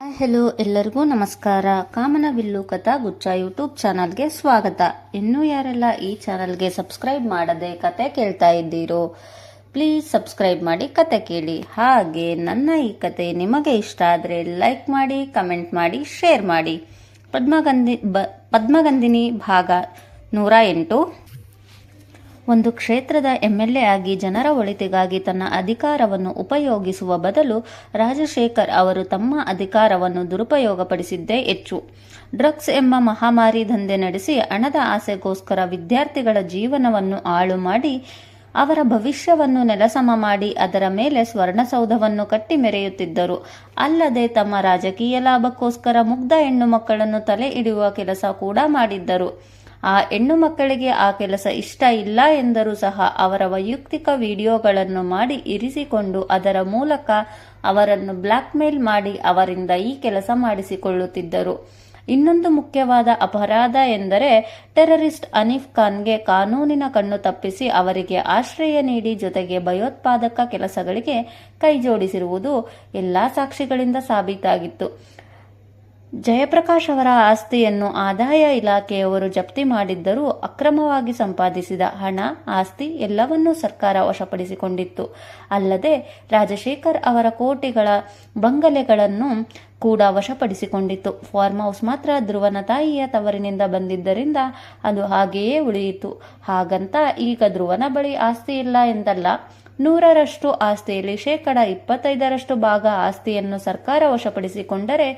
Hello ಎಲ್ಲರಿಗೂ ನಮಸ್ಕಾರ. ಕಾಮನಬಿಲ್ಲು ಕಥಾ ಗುಚ್ಚ ಯೂಟ್ಯೂಬ್ ಚಾನಲ್ಗೆ ಸ್ವಾಗತ. ಇನ್ನೂ ಯಾರೆಲ್ಲ ಈ ಚಾನಲ್ಗೆ ಸಬ್ಸ್ಕ್ರೈಬ್ ಮಾಡದೆ ಕತೆ ಕೇಳ್ತಾ ಇದ್ದೀರೋ, ಪ್ಲೀಸ್ ಸಬ್ಸ್ಕ್ರೈಬ್ ಮಾಡಿ ಕತೆ ಕೇಳಿ. ಹಾಗೆ ನನ್ನ ಈ ಕತೆ ನಿಮಗೆ ಇಷ್ಟ ಆದರೆ ಲೈಕ್ ಮಾಡಿ, ಕಮೆಂಟ್ ಮಾಡಿ, ಶೇರ್ ಮಾಡಿ. ಪದ್ಮಗಂಧಿ ಪದ್ಮಗಂಧಿನಿ ಭಾಗ ನೂರ ಎಂಟು. ಒಂದು ಕ್ಷೇತ್ರದ ಎಂಎಲ್ಎ ಆಗಿ ಜನರ ಒಳಿತಿಗಾಗಿ ತನ್ನ ಅಧಿಕಾರವನ್ನು ಉಪಯೋಗಿಸುವ ಬದಲು ರಾಜಶೇಖರ್ ಅವರು ತಮ್ಮ ಅಧಿಕಾರವನ್ನು ದುರುಪಯೋಗಪಡಿಸಿದ್ದೇ ಹೆಚ್ಚು. ಡ್ರಗ್ಸ್ ಎಂಬ ಮಹಾಮಾರಿ ದಂಧೆ ನಡೆಸಿ ಹಣದ ಆಸೆಗೋಸ್ಕರ ವಿದ್ಯಾರ್ಥಿಗಳ ಜೀವನವನ್ನು ಹಾಳು ಮಾಡಿ ಅವರ ಭವಿಷ್ಯವನ್ನು ನೆಲಸಮ ಮಾಡಿ ಅದರ ಮೇಲೆ ಸ್ವರ್ಣಸೌಧವನ್ನು ಕಟ್ಟಿ ಮೆರೆಯುತ್ತಿದ್ದರು. ಅಲ್ಲದೆ ತಮ್ಮ ರಾಜಕೀಯ ಲಾಭಕ್ಕೋಸ್ಕರ ಮುಗ್ಧ ಹೆಣ್ಣು ಮಕ್ಕಳನ್ನು ತಲೆ ಹಿಡಿಯುವ ಕೆಲಸ ಕೂಡ ಮಾಡಿದ್ದರು. ಆ ಹೆಣ್ಣು ಮಕ್ಕಳಿಗೆ ಆ ಕೆಲಸ ಇಷ್ಟ ಇಲ್ಲ ಎಂದರೂ ಸಹ ಅವರ ವೈಯಕ್ತಿಕ ವಿಡಿಯೋಗಳನ್ನು ಮಾಡಿ ಇರಿಸಿಕೊಂಡು ಅದರ ಮೂಲಕ ಅವರನ್ನು ಬ್ಲ್ಯಾಕ್ಮೇಲ್ ಮಾಡಿ ಅವರಿಂದ ಈ ಕೆಲಸ ಮಾಡಿಸಿಕೊಳ್ಳುತ್ತಿದ್ದರು. ಇನ್ನೊಂದು ಮುಖ್ಯವಾದ ಅಪರಾಧ ಎಂದರೆ ಟೆರರಿಸ್ಟ್ ಅನೀಫ್ ಖಾನ್ಗೆ ಕಾನೂನಿನ ಕಣ್ಣು ತಪ್ಪಿಸಿ ಅವರಿಗೆ ಆಶ್ರಯ ನೀಡಿ ಜೊತೆಗೆ ಭಯೋತ್ಪಾದಕ ಕೆಲಸಗಳಿಗೆ ಕೈಜೋಡಿಸಿರುವುದು ಎಲ್ಲಾ ಸಾಕ್ಷಿಗಳಿಂದ ಸಾಬೀತಾಗಿತ್ತು. ಜಯಪ್ರಕಾಶ್ ಅವರ ಆಸ್ತಿಯನ್ನು ಆದಾಯ ಇಲಾಖೆಯವರು ಜಪ್ತಿ ಮಾಡಿದ್ದರೂ ಅಕ್ರಮವಾಗಿ ಸಂಪಾದಿಸಿದ ಹಣ, ಆಸ್ತಿ ಎಲ್ಲವನ್ನೂ ಸರ್ಕಾರ ವಶಪಡಿಸಿಕೊಂಡಿತ್ತು. ಅಲ್ಲದೆ ರಾಜಶೇಖರ್ ಅವರ ಕೋಟಿಗಳ ಬಂಗಲೆಗಳನ್ನು ಕೂಡ ವಶಪಡಿಸಿಕೊಂಡಿತ್ತು. ಫಾರ್ಮ್ ಹೌಸ್ ಮಾತ್ರ ಧ್ರುವನ ತಾಯಿಯ ತವರಿನಿಂದ ಬಂದಿದ್ದರಿಂದ ಅದು ಹಾಗೆಯೇ ಉಳಿಯಿತು. ಹಾಗಂತ ಈಗ ಧ್ರುವನ ಬಳಿ ಆಸ್ತಿ ಇಲ್ಲ ಎಂದಲ್ಲ ನೂರರಷ್ಟು ಆಸ್ತಿಯಲ್ಲಿ ಶೇಕಡ ಇಪ್ಪತ್ತೈದರಷ್ಟು ಭಾಗ ಆಸ್ತಿಯನ್ನು ಸರ್ಕಾರ ವಶಪಡಿಸಿಕೊಂಡರೆ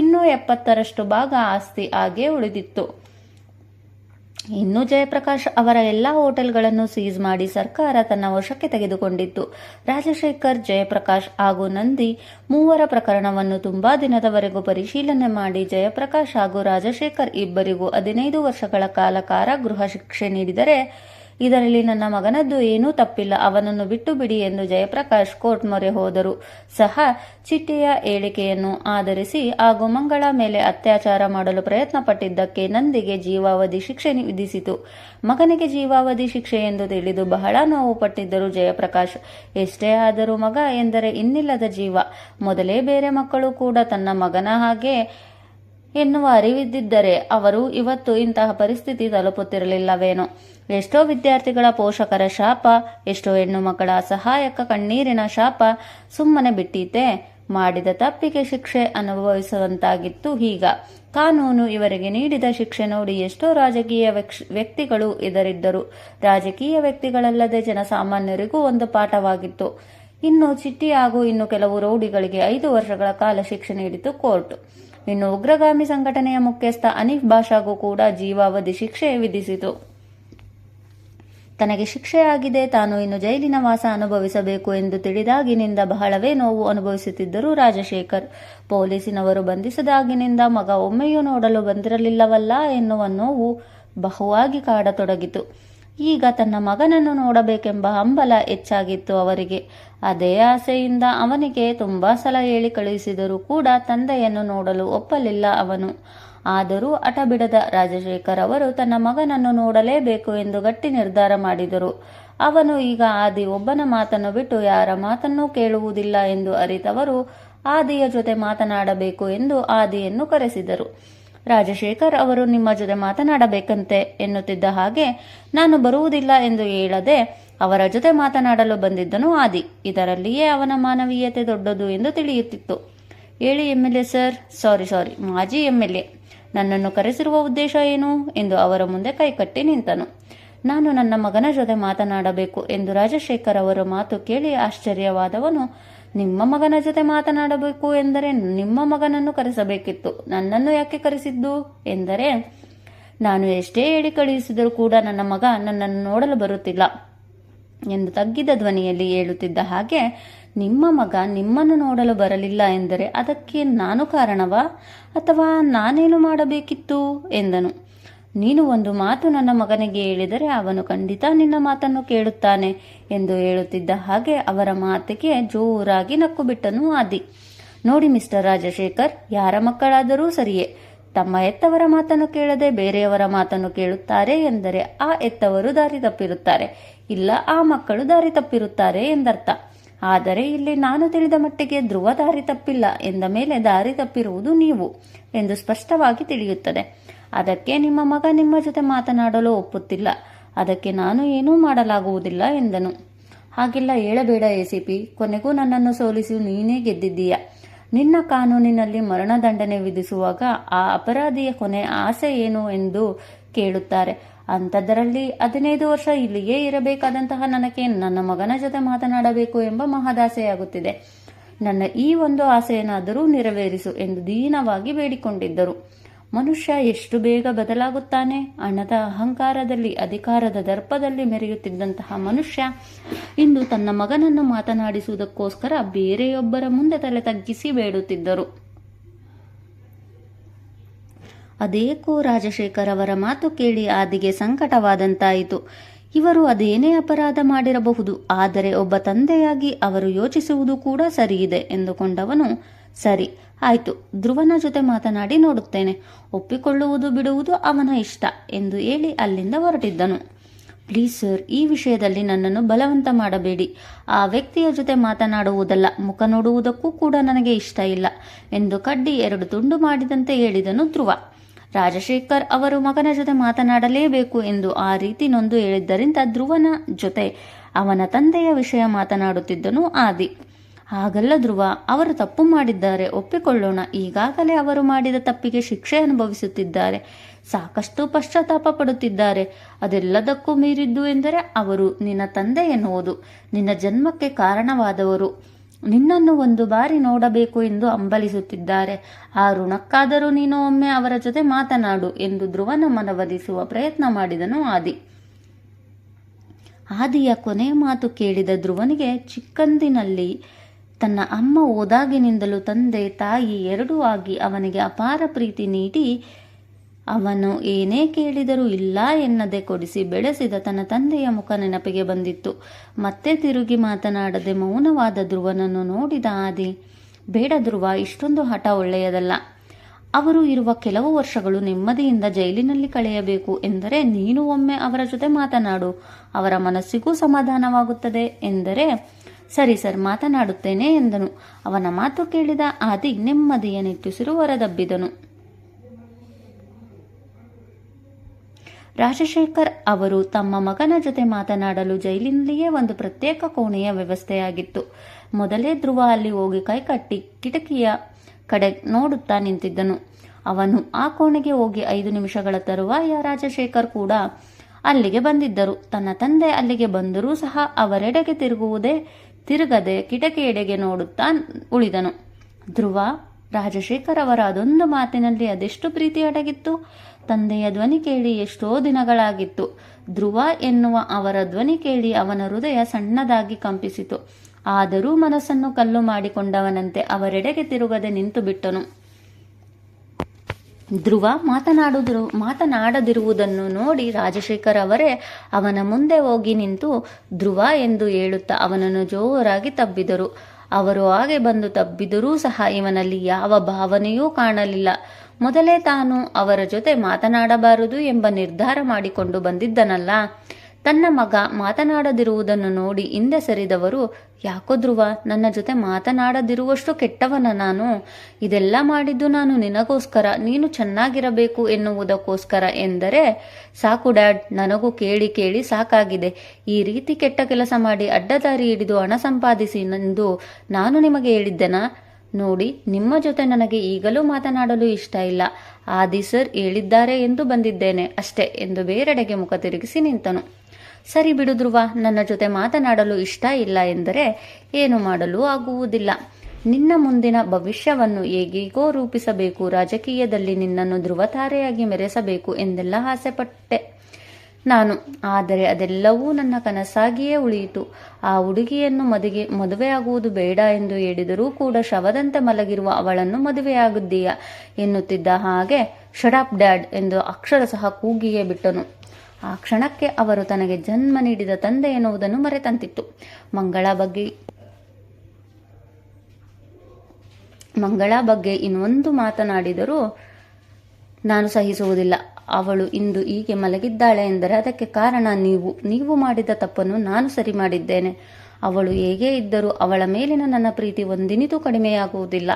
ಇನ್ನೂ ಎಪ್ಪತ್ತರಷ್ಟು ಭಾಗ ಆಸ್ತಿ ಹಾಗೇ ಉಳಿದಿತ್ತು. ಇನ್ನು ಜಯಪ್ರಕಾಶ್ ಅವರ ಎಲ್ಲ ಹೋಟೆಲ್ಗಳನ್ನು ಸೀಸ್ ಮಾಡಿ ಸರ್ಕಾರ ತನ್ನ ವಶಕ್ಕೆ ತೆಗೆದುಕೊಂಡಿತ್ತು. ರಾಜಶೇಖರ್, ಜಯಪ್ರಕಾಶ್ ಹಾಗೂ ನಂದಿ ಮೂವರ ಪ್ರಕರಣವನ್ನು ತುಂಬಾ ದಿನದವರೆಗೂ ಪರಿಶೀಲನೆ ಮಾಡಿ ಜಯಪ್ರಕಾಶ್ ಹಾಗೂ ರಾಜಶೇಖರ್ ಇಬ್ಬರಿಗೂ ಹದಿನೈದು ವರ್ಷಗಳ ಕಾಲ ಕಾರಾಗೃಹ ಶಿಕ್ಷೆ ನೀಡಿದರೆ ಇದರಲ್ಲಿ ನನ್ನ ಮಗನದ್ದು ಏನೂ ತಪ್ಪಿಲ್ಲ. ಅವನನ್ನು ಬಿಟ್ಟು ಬಿಡಿ ಎಂದು ಜಯಪ್ರಕಾಶ್ ಕೋರ್ಟ್ ಮೊರೆ ಹೋದರು. ಸಹ ಚಿಟ್ಟೆಯ ಹೇಳಿಕೆಯನ್ನು ಆಧರಿಸಿ ಆ ಮಂಗಳ ಮೇಲೆ ಅತ್ಯಾಚಾರ ಮಾಡಲು ಪ್ರಯತ್ನ ಪಟ್ಟಿದ್ದಕ್ಕೆ ನಂದಿಗೆ ಜೀವಾವಧಿ ಶಿಕ್ಷೆ ವಿಧಿಸಿತು. ಮಗನಿಗೆ ಜೀವಾವಧಿ ಶಿಕ್ಷೆ ಎಂದು ತಿಳಿದು ಬಹಳ ನೋವು ಪಟ್ಟಿದ್ದರು ಜಯಪ್ರಕಾಶ್. ಎಷ್ಟೇ ಆದರೂ ಮಗ ಎಂದರೆ ಇನ್ನಿಲ್ಲದ ಜೀವ. ಮೊದಲೇ ಬೇರೆ ಮಕ್ಕಳು ಕೂಡ ತನ್ನ ಮಗನ ಹಾಗೆ ಎನ್ನುವ ಅರಿವಿದ್ದಿದ್ದರೆ ಅವರು ಇವತ್ತು ಇಂತಹ ಪರಿಸ್ಥಿತಿ ತಲುಪುತ್ತಿರಲಿಲ್ಲವೇನೋ. ಎಷ್ಟೋ ವಿದ್ಯಾರ್ಥಿಗಳ ಪೋಷಕರ ಶಾಪ, ಎಷ್ಟೋ ಹೆಣ್ಣು ಮಕ್ಕಳ ಸಹಾಯಕ ಕಣ್ಣೀರಿನ ಶಾಪ, ಸುಮ್ಮನೆ ಬಿಟ್ಟೀತೆ ಮಾಡಿದ ತಪ್ಪಿಗೆ ಶಿಕ್ಷೆ ಅನುಭವಿಸುವಂತಾಗಿತ್ತು ಈಗ. ಕಾನೂನು ಇವರಿಗೆ ನೀಡಿದ ಶಿಕ್ಷೆ ನೋಡಿ ಎಷ್ಟೋ ರಾಜಕೀಯ ವ್ಯಕ್ತಿಗಳು ಇದರಿದ್ದರು. ರಾಜಕೀಯ ವ್ಯಕ್ತಿಗಳಲ್ಲದೆ ಜನಸಾಮಾನ್ಯರಿಗೂ ಒಂದು ಪಾಠವಾಗಿತ್ತು. ಇನ್ನು ಚಿಟ್ಟಿ ಹಾಗೂ ಇನ್ನು ಕೆಲವು ರೌಡಿಗಳಿಗೆ ಐದು ವರ್ಷಗಳ ಕಾಲ ಶಿಕ್ಷೆ ನೀಡಿತು ಕೋರ್ಟ್. ಇನ್ನು ಉಗ್ರಗಾಮಿ ಸಂಘಟನೆಯ ಮುಖ್ಯಸ್ಥ ಅನೀಫ್ ಬಾಷಾಗೂ ಕೂಡ ಜೀವಾವಧಿ ಶಿಕ್ಷೆ ವಿಧಿಸಿತು. ತನಗೆ ಶಿಕ್ಷೆಯಾಗಿದೆ, ತಾನು ಇನ್ನು ಜೈಲಿನ ವಾಸ ಅನುಭವಿಸಬೇಕು ಎಂದು ತಿಳಿದಾಗಿನಿಂದ ಬಹಳವೇ ನೋವು ಅನುಭವಿಸುತ್ತಿದ್ದರು ರಾಜಶೇಖರ್. ಪೊಲೀಸಿನವರು ಬಂಧಿಸಿದಾಗಿನಿಂದ ಮಗ ಒಮ್ಮೆಯೂ ನೋಡಲು ಬಂದಿರಲಿಲ್ಲವಲ್ಲ ಎನ್ನುವ ನೋವು ಬಹುವಾಗಿ ಕಾಡತೊಡಗಿತು. ಈಗ ತನ್ನ ಮಗನನ್ನು ನೋಡಬೇಕೆಂಬ ಹಂಬಲ ಹೆಚ್ಚಾಗಿತ್ತು ಅವರಿಗೆ. ಅದೇ ಆಸೆಯಿಂದ ಅವನಿಗೆ ತುಂಬಾ ಸಲ ಹೇಳಿ ಕಳುಹಿಸಿದರೂ ಕೂಡ ತಂದೆಯನ್ನು ನೋಡಲು ಒಪ್ಪಲಿಲ್ಲ ಅವನು. ಆದರೂ ಹಠ ಬಿಡದ ರಾಜಶೇಖರ್ ಅವರು ತನ್ನ ಮಗನನ್ನು ನೋಡಲೇಬೇಕು ಎಂದು ಗಟ್ಟಿ ನಿರ್ಧಾರ ಮಾಡಿದರು. ಅವನು ಈಗ ಆದಿ ಒಬ್ಬನ ಮಾತನ್ನು ಬಿಟ್ಟು ಯಾರ ಮಾತನ್ನೂ ಕೇಳುವುದಿಲ್ಲ ಎಂದು ಅರಿತವರು ಆದಿಯ ಜೊತೆ ಮಾತನಾಡಬೇಕು ಎಂದು ಆದಿಯನ್ನು ಕರೆಸಿದರು. ರಾಜಶೇಖರ್ ಅವರು ನಿಮ್ಮ ಜೊತೆ ಮಾತನಾಡಬೇಕಂತೆ ಎನ್ನುತ್ತಿದ್ದ ಹಾಗೆ, ನಾನು ಬರುವುದಿಲ್ಲ ಎಂದು ಹೇಳದೆ ಅವರ ಜೊತೆ ಮಾತನಾಡಲು ಬಂದಿದ್ದನು ಆದಿ. ಇದರಲ್ಲಿಯೇ ಅವನ ಮಾನವೀಯತೆ ದೊಡ್ಡದು ಎಂದು ತಿಳಿಯುತ್ತಿತ್ತು. ಹೇಳಿ M L A sir. Sorry sorry. ಮಾಜಿ ಎಂ ಎಲ್ ಎ. ನನ್ನನ್ನು ಕರೆಸಿರುವ ಉದ್ದೇಶ ಏನು ಎಂದು ಅವರ ಮುಂದೆ ಕೈಕಟ್ಟಿ ನಿಂತನು. ನಾನು ನನ್ನ ಮಗನ ಜೊತೆ ಮಾತನಾಡಬೇಕು ಎಂದು ರಾಜಶೇಖರ್ ಅವರ ಮಾತು ಕೇಳಿ ಆಶ್ಚರ್ಯವಾದವನು. ನಿಮ್ಮ ಮಗನ ಜೊತೆ ಮಾತನಾಡಬೇಕು ಎಂದರೆ ನಿಮ್ಮ ಮಗನನ್ನು ಕರೆಸಬೇಕಿತ್ತು. ನನ್ನನ್ನು ಯಾಕೆ ಕರೆಸಿದ್ದು? ಎಂದರೆ, ನಾನು ಎಷ್ಟೇ ಹೇಳಿ ಕಳುಹಿಸಿದರೂ ಕೂಡ ನನ್ನ ಮಗ ನನ್ನನ್ನು ನೋಡಲು ಬರುತ್ತಿಲ್ಲ ಎಂದು ತಗ್ಗಿದ ಧ್ವನಿಯಲ್ಲಿ ಹೇಳುತ್ತಿದ್ದ ಹಾಗೆ, ನಿಮ್ಮ ಮಗ ನಿಮ್ಮನ್ನು ನೋಡಲು ಬರಲಿಲ್ಲ ಎಂದರೆ ಅದಕ್ಕೆ ನಾನು ಕಾರಣವಾ? ಅಥವಾ ನಾನೇನು ಮಾಡಬೇಕಿತ್ತು? ಎಂದನು. ನೀನು ಒಂದು ಮಾತು ನನ್ನ ಮಗನಿಗೆ ಹೇಳಿದರೆ ಅವನು ಖಂಡಿತ ನಿನ್ನ ಮಾತನ್ನು ಕೇಳುತ್ತಾನೆ ಎಂದು ಹೇಳುತ್ತಿದ್ದ ಹಾಗೆ ಅವರ ಮಾತಿಗೆ ಜೋರಾಗಿ ನಕ್ಕು ಬಿಟ್ಟನು ಆದಿ. ನೋಡಿ ಮಿಸ್ಟರ್ ರಾಜಶೇಖರ್, ಯಾರ ಮಕ್ಕಳಾದರೂ ಸರಿಯೇ. ತಮ್ಮ ಎತ್ತವರ ಮಾತನ್ನು ಕೇಳದೆ ಬೇರೆಯವರ ಮಾತನ್ನು ಕೇಳುತ್ತಾರೆ ಎಂದರೆ ಆ ಎತ್ತವರು ದಾರಿ ತಪ್ಪಿರುತ್ತಾರೆ, ಇಲ್ಲ ಆ ಮಕ್ಕಳು ದಾರಿ ತಪ್ಪಿರುತ್ತಾರೆ ಎಂದರ್ಥ. ಆದರೆ ಇಲ್ಲಿ ನಾನು ತಿಳಿದ ಮಟ್ಟಿಗೆ ಧ್ರುವ ದಾರಿ ತಪ್ಪಿಲ್ಲ, ಎಂದ ಮೇಲೆ ದಾರಿ ತಪ್ಪಿರುವುದು ನೀವು ಎಂದು ಸ್ಪಷ್ಟವಾಗಿ ತಿಳಿಯುತ್ತದೆ. ಅದಕ್ಕೆ ನಿಮ್ಮ ಮಗ ನಿಮ್ಮ ಜೊತೆ ಮಾತನಾಡಲು ಒಪ್ಪುತ್ತಿಲ್ಲ. ಅದಕ್ಕೆ ನಾನು ಏನೂ ಮಾಡಲಾಗುವುದಿಲ್ಲ ಎಂದನು. ಹಾಗೆಲ್ಲ ಹೇಳಬೇಡ ಎಸಿಪಿ. ಕೊನೆಗೂ ನನ್ನನ್ನು ಸೋಲಿಸಿ ನೀನೇ ಗೆದ್ದಿದ್ದೀಯ. ನಿನ್ನ ಕಾನೂನಿನಲ್ಲಿ ಮರಣದಂಡನೆ ವಿಧಿಸುವಾಗ ಆ ಅಪರಾಧಿಯ ಕೊನೆ ಆಸೆ ಏನು ಎಂದು ಕೇಳುತ್ತಾರೆ. ಅಂಥದ್ದರಲ್ಲಿ ಹದಿನೈದು ವರ್ಷ ಇಲ್ಲಿಯೇ ಇರಬೇಕಾದಂತಹ ನನಗೆ ನನ್ನ ಮಗನ ಜೊತೆ ಮಾತನಾಡಬೇಕು ಎಂಬ ಮಹದಾಸೆಯಾಗುತ್ತಿದೆ. ನನ್ನ ಈ ಒಂದು ಆಸೆಯನ್ನಾದರೂ ನೆರವೇರಿಸು ಎಂದು ದೀನವಾಗಿ ಬೇಡಿಕೊಂಡಿದ್ದರು. ಮನುಷ್ಯ ಎಷ್ಟು ಬೇಗ ಬದಲಾಗುತ್ತಾನೆ? ಹಣದ ಅಹಂಕಾರದಲ್ಲಿ, ಅಧಿಕಾರದ ದರ್ಪದಲ್ಲಿ ಮೆರೆಯುತ್ತಿದ್ದಂತಹ ಮನುಷ್ಯ ಇಂದು ತನ್ನ ಮಗನನ್ನು ಮಾತನಾಡಿಸುವುದಕ್ಕೋಸ್ಕರ ಬೇರೆಯೊಬ್ಬರ ಮುಂದೆ ತಲೆ ತಗ್ಗಿಸಿ ಬೇಡುತ್ತಿದ್ದರು. ಅದೇಕೋ ರಾಜಶೇಖರ್ ಅವರ ಮಾತು ಕೇಳಿ ಆದಿಗೆ ಸಂಕಟವಾದಂತಾಯಿತು. ಇವರು ಅದೇನೇ ಅಪರಾಧ ಮಾಡಿರಬಹುದು, ಆದರೆ ಒಬ್ಬ ತಂದೆಯಾಗಿ ಅವರು ಯೋಚಿಸುವುದು ಕೂಡ ಸರಿಯಿದೆ ಎಂದುಕೊಂಡವನು, ಸರಿ ಆಯ್ತು, ಧ್ರುವನ ಜೊತೆ ಮಾತನಾಡಿ ನೋಡುತ್ತೇನೆ. ಒಪ್ಪಿಕೊಳ್ಳುವುದು ಬಿಡುವುದು ಅವನ ಇಷ್ಟ ಎಂದು ಹೇಳಿ ಅಲ್ಲಿಂದ ಹೊರಟಿದ್ದನು. ಪ್ಲೀಸ್ ಸರ್, ಈ ವಿಷಯದಲ್ಲಿ ನನ್ನನ್ನು ಬಲವಂತ ಮಾಡಬೇಡಿ. ಆ ವ್ಯಕ್ತಿಯ ಜೊತೆ ಮಾತನಾಡುವುದಲ್ಲ, ಮುಖ ನೋಡುವುದಕ್ಕೂ ಕೂಡ ನನಗೆ ಇಷ್ಟ ಇಲ್ಲ ಎಂದು ಕಡ್ಡಿ ಎರಡು ತುಂಡು ಮಾಡಿದಂತೆ ಹೇಳಿದನು ಧ್ರುವ. ರಾಜಶೇಖರ್ ಅವರು ಮಗನ ಜೊತೆ ಮಾತನಾಡಲೇಬೇಕು ಎಂದು ಆ ರೀತಿ ನೊಂದು ಹೇಳಿದ್ದರಿಂದ ಧ್ರುವನ ಜೊತೆ ಅವನ ತಂದೆಯ ವಿಷಯ ಮಾತನಾಡುತ್ತಿದ್ದನು ಆದಿ. ಹಾಗಲ್ಲ ಧ್ರುವ ಅವರು ತಪ್ಪು ಮಾಡಿದ್ದಾರೆ, ಒಪ್ಪಿಕೊಳ್ಳೋಣ. ಈಗಾಗಲೇ ಅವರು ಮಾಡಿದ ತಪ್ಪಿಗೆ ಶಿಕ್ಷೆ ಅನುಭವಿಸುತ್ತಿದ್ದಾರೆ. ಸಾಕಷ್ಟು ಪಶ್ಚಾತ್ತಾಪ ಪಡುತ್ತಿದ್ದಾರೆ. ಅದೆಲ್ಲದಕ್ಕೂ ಮೀರಿದ್ದು ಎಂದರೆ ಅವರು ನಿನ್ನ ತಂದೆ ಎನ್ನುವುದು. ನಿನ್ನ ಜನ್ಮಕ್ಕೆ ಕಾರಣವಾದವರು. ನಿನ್ನನ್ನು ಒಂದು ಬಾರಿ ನೋಡಬೇಕು ಎಂದು ಅಂಬಲಿಸುತ್ತಿದ್ದಾರೆ ಆ ಋಣಕ್ಕಾದರೂ ನೀನು ಒಮ್ಮೆ ಅವರ ಜೊತೆ ಮಾತನಾಡು ಎಂದು ಧ್ರುವನ ಮನವೊಲಿಸುವ ಪ್ರಯತ್ನ ಮಾಡಿದನು ಆದಿ. ಆದಿಯ ಕೊನೆ ಮಾತು ಕೇಳಿದ ಧ್ರುವನಿಗೆ ಚಿಕ್ಕಂದಿನಲ್ಲಿ ತನ್ನ ಅಮ್ಮ ಓದಾಗಿನಿಂದಲೂ ತಂದೆ ತಾಯಿ ಎರಡೂ ಆಗಿ ಅವನಿಗೆ ಅಪಾರ ಪ್ರೀತಿ ನೀಡಿ, ಅವನು ಏನೇ ಕೇಳಿದರೂ ಇಲ್ಲ ಎನ್ನದೆ ಕೊಡಿಸಿ ಬೆಳೆಸಿದ ತನ್ನ ತಂದೆಯ ಮುಖ ನೆನಪಿಗೆ ಬಂದಿತ್ತು. ಮತ್ತೆ ತಿರುಗಿ ಮಾತನಾಡದೆ ಮೌನವಾದ ಧ್ರುವನನ್ನು ನೋಡಿದ ಆದಿ, ಬೇಡ ಧ್ರುವ, ಇಷ್ಟೊಂದು ಹಠ ಒಳ್ಳೆಯದಲ್ಲ. ಅವರು ಇರುವ ಕೆಲವು ವರ್ಷಗಳು ನೆಮ್ಮದಿಯಿಂದ ಜೈಲಿನಲ್ಲಿ ಕಳೆಯಬೇಕು ಎಂದರೆ ನೀನು ಒಮ್ಮೆ ಅವರ ಜೊತೆ ಮಾತನಾಡು, ಅವರ ಮನಸ್ಸಿಗೂ ಸಮಾಧಾನವಾಗುತ್ತದೆ ಎಂದರೆ ಸರಿ ಸರ್, ಮಾತನಾಡುತ್ತೇನೆ ಎಂದನು. ಅವನ ಮಾತು ಕೇಳಿದ ಆದಿ ನೆಮ್ಮದಿಯ ನಿಟ್ಟುಸಿರು ಹೊರದಬ್ಬಿದನು ರಾಜಶೇಖರ್ ಅವರು ತಮ್ಮ ಮಗನ ಜೊತೆ ಮಾತನಾಡಲು ಜೈಲಿನಲ್ಲಿಯೇ ಒಂದು ಪ್ರತ್ಯೇಕ ಕೋಣೆಯ ವ್ಯವಸ್ಥೆಯಾಗಿತ್ತು. ಮೊದಲೇ ಧ್ರುವ ಅಲ್ಲಿ ಹೋಗಿ ಕೈಕಟ್ಟಿ ಕಿಟಕಿಯ ಕಡೆ ನೋಡುತ್ತಾ ನಿಂತಿದ್ದನು. ಅವನು ಆ ಕೋಣೆಗೆ ಹೋಗಿ ಐದು ನಿಮಿಷಗಳ ತರುವಾಯ ರಾಜಶೇಖರ್ ಕೂಡ ಅಲ್ಲಿಗೆ ಬಂದಿದ್ದರು. ತನ್ನ ತಂದೆ ಅಲ್ಲಿಗೆ ಬಂದರೂ ಸಹ ಅವರೆಡೆಗೆ ತಿರುಗುವುದೇ ತಿರುಗದೆ ಕಿಟಕಿಯೆಡೆಗೆ ನೋಡುತ್ತಾ ಉಳಿದನು. ಧ್ರುವ ರಾಜಶೇಖರ್ ಅವರ ಅದೊಂದು ಮಾತಿನಲ್ಲಿ ಅದೆಷ್ಟು ಪ್ರೀತಿ ಅಡಗಿತ್ತು? ತಂದೆಯ ಧ್ವನಿ ಕೇಳಿ ಎಷ್ಟೋ ದಿನಗಳಾಗಿತ್ತು. ಧ್ರುವ ಎನ್ನುವ ಅವರ ಧ್ವನಿ ಕೇಳಿ ಅವನ ಹೃದಯ ಸಣ್ಣದಾಗಿ ಕಂಪಿಸಿತು. ಆದರೂ ಮನಸ್ಸನ್ನು ಕಲ್ಲು ಮಾಡಿಕೊಂಡವನಂತೆ ಅವರೆಡೆಗೆ ತಿರುಗದೆ ನಿಂತು ಬಿಟ್ಟನು ಧ್ರುವ ಮಾತನಾಡಿದರು, ಮಾತನಾಡದಿರುವುದನ್ನು ನೋಡಿ ರಾಜಶೇಖರ್ ಅವರೇ ಅವನ ಮುಂದೆ ಹೋಗಿ ನಿಂತು ಧ್ರುವ ಎಂದು ಹೇಳುತ್ತಾ ಅವನನ್ನು ಜೋರಾಗಿ ತಬ್ಬಿದರು. ಅವರು ಹಾಗೆ ಬಂದು ತಬ್ಬಿದರೂ ಸಹ ಇವನಲ್ಲಿ ಯಾವ ಭಾವನೆಯೂ ಕಾಣಲಿಲ್ಲ. ಮೊದಲೇ ತಾನು ಅವರ ಜೊತೆ ಮಾತನಾಡಬಾರದು ಎಂಬ ನಿರ್ಧಾರ ಮಾಡಿಕೊಂಡು ಬಂದಿದ್ದನಲ್ಲ. ತನ್ನ ಮಗ ಮಾತನಾಡದಿರುವುದನ್ನು ನೋಡಿ ಹಿಂದೆ ಸರಿದವರು, ಯಾಕೋ ಧ್ರುವ, ನನ್ನ ಜೊತೆ ಮಾತನಾಡದಿರುವಷ್ಟು ಕೆಟ್ಟವನ ನಾನು. ಇದೆಲ್ಲ ಮಾಡಿದ್ದು ನಾನು ನಿನಗೋಸ್ಕರ, ನೀನು ಚೆನ್ನಾಗಿರಬೇಕು ಎನ್ನುವುದಕ್ಕೋಸ್ಕರ ಎಂದರೆ, ಸಾಕು ಡ್ಯಾಡ್, ನನಗೂ ಕೇಳಿ ಕೇಳಿ ಸಾಕಾಗಿದೆ. ಈ ರೀತಿ ಕೆಟ್ಟ ಕೆಲಸ ಮಾಡಿ ಅಡ್ಡದಾರಿ ಹಿಡಿದು ಹಣ ಸಂಪಾದಿಸಿ ಎಂದು ನಾನು ನಿಮಗೆ ಹೇಳಿದ್ದೆನಾ? ನೋಡಿ, ನಿಮ್ಮ ಜೊತೆ ನನಗೆ ಈಗಲೂ ಮಾತನಾಡಲು ಇಷ್ಟ ಇಲ್ಲ. ಆದಿ ಸರ್ ಹೇಳಿದ್ದಾರೆ ಎಂದು ಬಂದಿದ್ದೇನೆ ಅಷ್ಟೇ ಎಂದು ಬೇರೆಡೆಗೆ ಮುಖ ತಿರುಗಿಸಿ ನಿಂತನು. ಸರಿ ಬಿಡು ಧ್ರುವ, ನನ್ನ ಜೊತೆ ಮಾತನಾಡಲು ಇಷ್ಟ ಇಲ್ಲ ಎಂದರೆ ಏನು ಮಾಡಲು ಆಗುವುದಿಲ್ಲ. ನಿನ್ನ ಮುಂದಿನ ಭವಿಷ್ಯವನ್ನು ಹೇಗೇಗೋ ರೂಪಿಸಬೇಕು, ರಾಜಕೀಯದಲ್ಲಿ ನಿನ್ನನ್ನು ಧ್ರುವತಾರೆಯಾಗಿ ಮೆರೆಸಬೇಕು ಎಂದೆಲ್ಲ ಆಸೆಪಟ್ಟೆ ನಾನು. ಆದರೆ ಅದೆಲ್ಲವೂ ನನ್ನ ಕನಸಾಗಿಯೇ ಉಳಿಯಿತು. ಆ ಹುಡುಗಿಯನ್ನು ಮದುವೆ ಮದುವೆಯಾಗುವುದು ಬೇಡ ಎಂದು ಹೇಳಿದರೂ ಕೂಡ ಶವದಂತೆ ಮಲಗಿರುವ ಅವಳನ್ನು ಮದುವೆಯಾಗುದ್ದೀಯ ಎನ್ನುತ್ತಿದ್ದ ಹಾಗೆ ಶಡಾಪ್ ಡ್ಯಾಡ್ ಎಂದು ಅಕ್ಷರ ಸಹ ಕೂಗಿಯೇ ಬಿಟ್ಟನು. ಆ ಕ್ಷಣಕ್ಕೆ ಅವರು ತನಗೆ ಜನ್ಮ ನೀಡಿದ ತಂದೆ ಎನ್ನುವುದನ್ನು ಮರೆತಂತಿತ್ತು. ಮಂಗಳ ಬಗ್ಗೆ ಮಂಗಳ ಬಗ್ಗೆ ಇನ್ನೊಂದು ಮಾತನಾಡಿದರೂ ನಾನು ಸಹಿಸುವುದಿಲ್ಲ. ಅವಳು ಇಂದು ಹೀಗೆ ಮಲಗಿದ್ದಾಳೆ ಎಂದರೆ ಅದಕ್ಕೆ ಕಾರಣ ನೀವು. ನೀವು ಮಾಡಿದ ತಪ್ಪನ್ನು ನಾನು ಸರಿ ಮಾಡಿದ್ದೇನೆ. ಅವಳು ಹೇಗೇ ಇದ್ದರೂ ಅವಳ ಮೇಲಿನ ನನ್ನ ಪ್ರೀತಿ ಒಂದಿನಿತೂ ಕಡಿಮೆಯಾಗುವುದಿಲ್ಲ.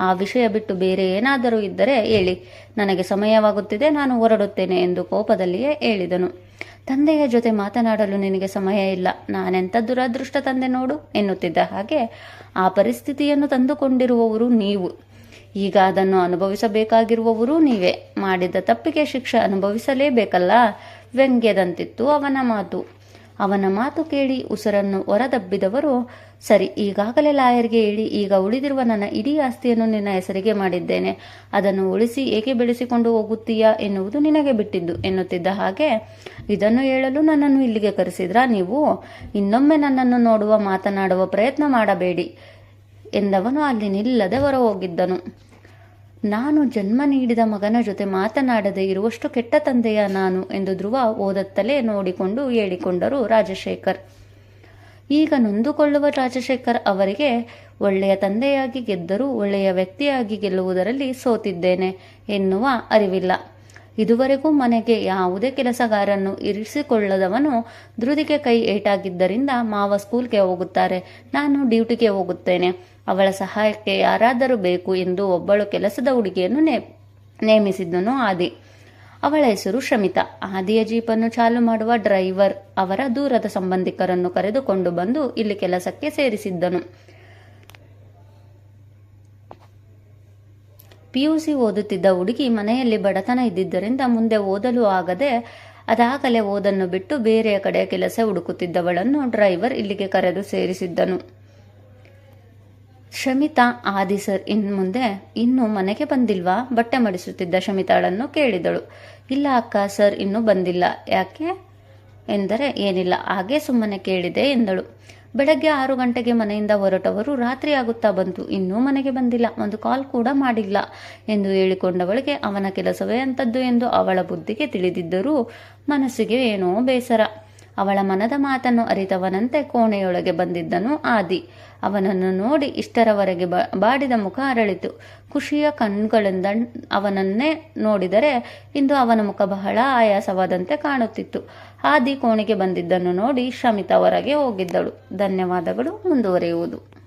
ಆ ವಿಷಯ ಬಿಟ್ಟು ಬೇರೆ ಏನಾದರೂ ಇದ್ದರೆ ಹೇಳಿ. ನನಗೆ ಸಮಯವಾಗುತ್ತಿದೆ, ನಾನು ಹೊರಡುತ್ತೇನೆ ಎಂದು ಕೋಪದಲ್ಲಿಯೇ ಹೇಳಿದನು. ತಂದೆಯ ಜೊತೆ ಮಾತನಾಡಲು ನಿನಗೆ ಸಮಯ ಇಲ್ಲ. ನಾನೆಂಥ ದುರದೃಷ್ಟ ತಂದೆ ನೋಡು ಎನ್ನುತ್ತಿದ್ದ ಹಾಗೆ ಆ ಪರಿಸ್ಥಿತಿಯನ್ನು ತಂದುಕೊಂಡಿರುವವರು ನೀವು. ಈಗ ಅದನ್ನು ಅನುಭವಿಸಬೇಕಾಗಿರುವವರು ನೀವೇ. ಮಾಡಿದ ತಪ್ಪಿಗೆ ಶಿಕ್ಷೆ ಅನುಭವಿಸಲೇಬೇಕಲ್ಲ. ವ್ಯಂಗ್ಯದಂತಿತ್ತು ಅವನ ಮಾತು. ಅವನ ಮಾತು ಕೇಳಿ ಉಸಿರನ್ನು ಹೊರದಬ್ಬಿದವರು ಸರಿ, ಈಗಾಗಲೇ ಲಾಯರ್ಗೆ ಹೇಳಿ ಈಗ ಉಳಿದಿರುವ ನನ್ನ ಇಡೀ ಆಸ್ತಿಯನ್ನು ನಿನ್ನ ಹೆಸರಿಗೆ ಮಾಡಿದ್ದೇನೆ. ಅದನ್ನು ಉಳಿಸಿ ಏಕೆ ಬೆಳೆಸಿಕೊಂಡು ಹೋಗುತ್ತೀಯಾ ಎನ್ನುವುದು ನಿನಗೆ ಬಿಟ್ಟಿದ್ದು, ಎನ್ನುತ್ತಿದ್ದ ಹಾಗೆ, ಇದನ್ನು ಹೇಳಲು ನನ್ನನ್ನು ಇಲ್ಲಿಗೆ ಕರೆಸಿದ್ರಾ ನೀವು? ಇನ್ನೊಮ್ಮೆ ನನ್ನನ್ನು ನೋಡುವ, ಮಾತನಾಡುವ ಪ್ರಯತ್ನ ಮಾಡಬೇಡಿ, ಎಂದವನು ಅಲ್ಲಿ ನಿಲ್ಲದೆ ಹೊರ ಹೋಗಿದ್ದನು ನಾನು ಜನ್ಮ ನೀಡಿದ ಮಗನ ಜೊತೆ ಮಾತನಾಡದೆ ಇರುವಷ್ಟು ಕೆಟ್ಟ ತಂದೆಯ ನಾನು ಎಂದು ಧ್ರುವ ಓದತ್ತಲೇ ನೋಡಿಕೊಂಡು ಹೇಳಿಕೊಂಡರು ರಾಜಶೇಖರ್. ಈಗ ನೊಂದುಕೊಳ್ಳುವ ರಾಜಶೇಖರ್ ಅವರಿಗೆ ಒಳ್ಳೆಯ ತಂದೆಯಾಗಿ ಗೆದ್ದರೂ ಒಳ್ಳೆಯ ವ್ಯಕ್ತಿಯಾಗಿ ಗೆಲ್ಲುವುದರಲ್ಲಿ ಸೋತಿದ್ದೇನೆ ಎನ್ನುವ ಅರಿವಿಲ್ಲ. ಇದುವರೆಗೂ ಮನೆಗೆ ಯಾವುದೇ ಕೆಲಸಗಾರನ್ನು ಇರಿಸಿಕೊಳ್ಳದವನು ಧೃತಿಗೆ ಕೈ ಏಟಾಗಿದ್ದರಿಂದ ಮಾವ ಸ್ಕೂಲ್ಗೆ ಹೋಗುತ್ತಾರೆ. ನಾನು ಡ್ಯೂಟಿಗೆ ಹೋಗುತ್ತೇನೆ. ಅವಳ ಸಹಾಯಕ್ಕೆ ಯಾರಾದರೂ ಬೇಕು ಎಂದು ಒಬ್ಬಳು ಕೆಲಸದ ಹುಡುಗಿಯನ್ನು ನೇ, ನೇಮಿಸಿದ್ದನು ಆದಿ. ಅವಳ ಹೆಸರು ಶಮಿತಾ. ಆದಿಯ ಜೀಪನ್ನು ಚಾಲು ಮಾಡುವ ಡ್ರೈವರ್ ಅವರ ದೂರದ ಸಂಬಂಧಿಕರನ್ನು ಕರೆದುಕೊಂಡು ಬಂದು ಇಲ್ಲಿ ಕೆಲಸಕ್ಕೆ ಸೇರಿಸಿದ್ದನು. ಪಿಯುಸಿ ಓದುತ್ತಿದ್ದ ಹುಡುಗಿ ಮನೆಯಲ್ಲಿ ಬಡತನ ಇದ್ದಿದ್ದರಿಂದ ಮುಂದೆ ಓದಲು ಆಗದೆ ಅದಾಗಲೇ ಓದನ್ನು ಬಿಟ್ಟು ಬೇರೆಯ ಕಡೆ ಕೆಲಸ ಹುಡುಕುತ್ತಿದ್ದವಳನ್ನು ಡ್ರೈವರ್ ಇಲ್ಲಿಗೆ ಕರೆದು ಸೇರಿಸಿದ್ದನು. ಶಮಿತಾ, ಆದಿ ಸರ್, ಇನ್ ಮುಂದೆ ಇನ್ನು ಮನೆಗೆ ಬಂದಿಲ್ವಾ? ಬಟ್ಟೆ ಮಡಿಸುತ್ತಿದ್ದ ಶಮಿತಾಳನ್ನು ಕೇಳಿದಳು. ಇಲ್ಲ ಅಕ್ಕ ಸರ್, ಇನ್ನೂ ಬಂದಿಲ್ಲ. ಯಾಕೆ? ಎಂದರೆ ಏನಿಲ್ಲ, ಹಾಗೆ ಸುಮ್ಮನೆ ಕೇಳಿದೆ, ಎಂದಳು. ಬೆಳಗ್ಗೆ ಆರು ಗಂಟೆಗೆ ಮನೆಯಿಂದ ಹೊರಟವರು ರಾತ್ರಿ ಆಗುತ್ತಾ ಬಂತು ಇನ್ನೂ ಮನೆಗೆ ಬಂದಿಲ್ಲ. ಒಂದು ಕಾಲ್ ಕೂಡ ಮಾಡಿಲ್ಲ ಎಂದು ಹೇಳಿಕೊಂಡವಳಿಗೆ, ಅವನ ಕೆಲಸವೇ ಅಂಥದ್ದು ಎಂದು ಅವಳ ಬುದ್ಧಿಗೆ ತಿಳಿದಿದ್ದರೂ ಮನಸ್ಸಿಗೆ ಏನೋ ಬೇಸರ. ಅವಳ ಮನದ ಮಾತನ್ನು ಅರಿತವನಂತೆ ಕೋಣೆಯೊಳಗೆ ಬಂದಿದ್ದನು ಆದಿ. ಅವನನ್ನು ನೋಡಿ ಇಷ್ಟರವರೆಗೆ ಬಾಡಿದ ಮುಖ ಅರಳಿತು. ಖುಷಿಯ ಕಣ್ಗಳಿಂದ ಅವನನ್ನೇ ನೋಡಿದರೆ ಇಂದು ಅವನ ಮುಖ ಬಹಳ ಆಯಾಸವಾದಂತೆ ಕಾಣುತ್ತಿತ್ತು. ಆದಿ ಕೋಣೆಗೆ ಬಂದಿದ್ದನ್ನು ನೋಡಿ ಶಮಿತಾ ಹೊರಗೆ ಹೋಗಿದ್ದಳು. ಧನ್ಯವಾದಗಳು ಮುಂದುವರಿಯುವುದು.